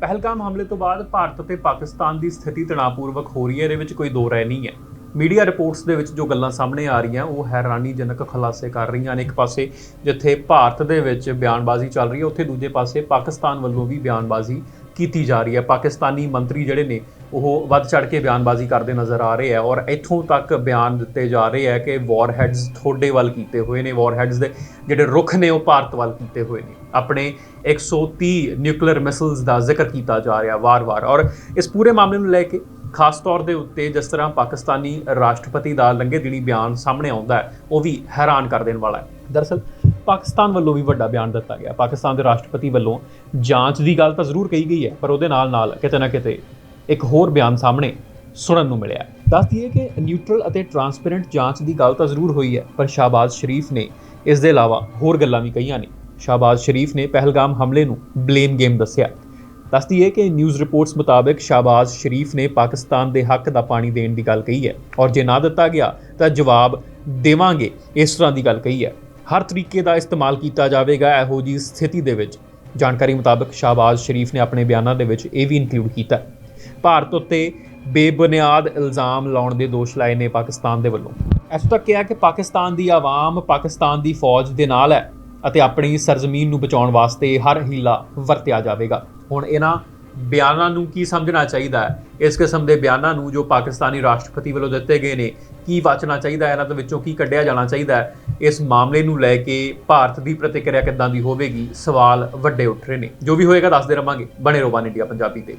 ਪਹਿਲਗਾਮ ਹਮਲੇ ਤੋਂ ਬਾਅਦ ਭਾਰਤ ਅਤੇ ਪਾਕਿਸਤਾਨ ਦੀ ਸਥਿਤੀ ਤਣਾਅਪੂਰਵਕ ਹੋ ਰਹੀ ਹੈ, ਇਹਦੇ ਵਿੱਚ ਕੋਈ ਦੋ ਰਾਏ ਨਹੀਂ ਹੈ। ਮੀਡੀਆ ਰਿਪੋਰਟਸ ਦੇ ਵਿੱਚ ਜੋ ਗੱਲਾਂ ਸਾਹਮਣੇ ਆ ਰਹੀਆਂ, ਉਹ ਹੈਰਾਨੀਜਨਕ ਖੁਲਾਸੇ ਕਰ ਰਹੀਆਂ ਨੇ। ਇੱਕ ਪਾਸੇ ਜਿੱਥੇ ਭਾਰਤ ਦੇ ਵਿੱਚ ਬਿਆਨਬਾਜ਼ੀ ਚੱਲ ਰਹੀ ਹੈ, ਉੱਥੇ ਦੂਜੇ ਪਾਸੇ ਪਾਕਿਸਤਾਨ ਵੱਲੋਂ ਵੀ ਬਿਆਨਬਾਜ਼ੀ ਕੀਤੀ ਜਾ ਰਹੀ ਹੈ। ਪਾਕਿਸਤਾਨੀ ਮੰਤਰੀ ਜਿਹੜੇ ਨੇ, ਉਹ ਵੱਧ ਚੜ ਕੇ ਬਿਆਨਬਾਜ਼ੀ ਕਰਦੇ ਨਜ਼ਰ ਆ ਰਹੇ ਆ ਔਰ ਇੱਥੋਂ ਤੱਕ ਬਿਆਨ ਦਿੱਤੇ ਜਾ ਰਹੇ ਆ ਕਿ ਵਾਰਹੈਡਸ ਤੁਹਾਡੇ ਵੱਲ ਕੀਤੇ ਹੋਏ ਨੇ। ਵਾਰਹੈਡਸ ਦੇ ਜਿਹੜੇ ਰੁੱਖ ਨੇ, ਉਹ ਭਾਰਤ ਵੱਲ ਕੀਤੇ ਹੋਏ ਨੇ। ਆਪਣੇ 130 ਨਿਊਕਲੀਅਰ ਮਿਸਲਸ ਦਾ ਜ਼ਿਕਰ ਕੀਤਾ ਜਾ ਰਿਹਾ ਵਾਰ-ਵਾਰ ਔਰ ਇਸ ਪੂਰੇ ਮਾਮਲੇ ਨੂੰ ਲੈ ਕੇ ਖਾਸ ਤੌਰ ਦੇ ਉੱਤੇ ਜਿਸ ਤਰ੍ਹਾਂ ਪਾਕਿਸਤਾਨੀ ਰਾਸ਼ਟਰਪਤੀ ਦਾ ਲੰਘੇ ਦਿਨੀ ਬਿਆਨ ਸਾਹਮਣੇ ਆਉਂਦਾ ਹੈ, ਉਹ ਵੀ ਹੈਰਾਨ ਕਰ ਦੇਣ ਵਾਲਾ ਹੈ। ਦਰਅਸਲ ਪਾਕਿਸਤਾਨ ਵੱਲੋਂ ਵੀ ਵੱਡਾ ਬਿਆਨ ਦਿੱਤਾ ਗਿਆ। ਪਾਕਿਸਤਾਨ ਦੇ ਰਾਸ਼ਟਰਪਤੀ ਵੱਲੋਂ ਜਾਂਚ ਦੀ ਗੱਲ ਤਾਂ ਜ਼ਰੂਰ ਕਹੀ ਗਈ ਹੈ, ਪਰ ਉਹਦੇ ਨਾਲ ਨਾਲ ਕਿਤੇ ਨਾ ਕਿਤੇ ਇੱਕ ਹੋਰ ਬਿਆਨ ਸਾਹਮਣੇ ਸੁਣਨ ਨੂੰ ਮਿਲਿਆ ਦੱਸ ਦਈਏ ਕਿ ਨਿਊਟਰਲ ਅਤੇ ਟਰਾਂਸਪੇਰੈਂਟ ਜਾਂਚ ਦੀ ਗੱਲ ਤਾਂ ਜ਼ਰੂਰ ਹੋਈ ਹੈ, ਪਰ ਸ਼ਾਹਬਾਜ਼ ਸ਼ਰੀਫ ਨੇ ਇਸ ਦੇ ਇਲਾਵਾ ਹੋਰ ਗੱਲਾਂ ਵੀ ਕਹੀਆਂ ਨੇ। ਸ਼ਾਹਬਾਜ਼ ਸ਼ਰੀਫ ਨੇ ਪਹਿਲਗਾਮ ਹਮਲੇ ਨੂੰ ਬਲੇਮ ਗੇਮ ਦੱਸਿਆ। ਦੱਸ ਦਈਏ ਕਿ ਨਿਊਜ਼ ਰਿਪੋਰਟਸ ਮੁਤਾਬਕ ਸ਼ਾਹਬਾਜ਼ ਸ਼ਰੀਫ ਨੇ ਪਾਕਿਸਤਾਨ ਦੇ ਹੱਕ ਦਾ ਪਾਣੀ ਦੇਣ ਦੀ ਗੱਲ ਕਹੀ ਹੈ, ਔਰ ਜੇ ਨਾ ਦਿੱਤਾ ਗਿਆ ਤਾਂ ਜਵਾਬ ਦੇਵਾਂਗੇ, ਇਸ ਤਰ੍ਹਾਂ ਦੀ ਗੱਲ ਕਹੀ ਹੈ। ਹਰ ਤਰੀਕੇ ਦਾ ਇਸਤੇਮਾਲ ਕੀਤਾ ਜਾਵੇਗਾ ਇਹੋ ਜੀ ਸਥਿਤੀ ਦੇ ਵਿੱਚ। ਜਾਣਕਾਰੀ ਮੁਤਾਬਕ ਸ਼ਾਹਬਾਜ਼ ਸ਼ਰੀਫ ਨੇ ਆਪਣੇ ਬਿਆਨਾਂ ਦੇ ਵਿੱਚ ਇਹ ਵੀ ਇਨਕਲੂਡ ਕੀਤਾ ਭਾਰਤ ਉੱਤੇ ਬੇਬੁਨਿਆਦ ਇਲਜ਼ਾਮ ਲਾਉਣ ਦੇ ਦੋਸ਼ ਲਾਏ ਨੇ ਪਾਕਿਸਤਾਨ ਦੇ ਵੱਲੋਂ। ਇੱਥੋਂ ਤੱਕ ਕਿਹਾ ਕਿ ਪਾਕਿਸਤਾਨ ਦੀ ਆਵਾਮ ਪਾਕਿਸਤਾਨ ਦੀ ਫੌਜ ਦੇ ਨਾਲ ਹੈ ਅਤੇ ਆਪਣੀ ਸਰਜ਼ਮੀਨ ਨੂੰ ਬਚਾਉਣ ਵਾਸਤੇ ਹਰ ਹੀਲਾ ਵਰਤਿਆ ਜਾਵੇਗਾ। ਹੁਣ ਇਹਨਾਂ ਬਿਆਨਾਂ ਨੂੰ ਕੀ ਸਮਝਣਾ ਚਾਹੀਦਾ ਹੈ? ਇਸ ਕਿਸਮ ਦੇ ਬਿਆਨਾਂ ਨੂੰ ਜੋ ਪਾਕਿਸਤਾਨੀ ਰਾਸ਼ਟਰਪਤੀ ਵੱਲੋਂ ਦਿੱਤੇ ਗਏ ਨੇ, ਕੀ ਵਾਚਣਾ ਚਾਹੀਦਾ ਹੈ? ਇਹਨਾਂ ਦੇ ਵਿੱਚੋਂ ਕੀ ਕੱਢਿਆ ਜਾਣਾ ਚਾਹੀਦਾ ਹੈ? ਇਸ ਮਾਮਲੇ ਨੂੰ ਲੈ ਕੇ ਭਾਰਤ ਦੀ ਪ੍ਰਤੀਕਿਰਿਆ ਕਿੱਦਾਂ ਦੀ ਹੋਵੇਗੀ? ਸਵਾਲ ਵੱਡੇ ਉੱਠ ਰਹੇ ਨੇ। ਜੋ ਵੀ ਹੋਏਗਾ, ਦੱਸਦੇ ਰਵਾਂਗੇ। ਬਣੇ ਰਹੋ ਵਨ ਇੰਡੀਆ ਪੰਜਾਬੀ ਤੇ।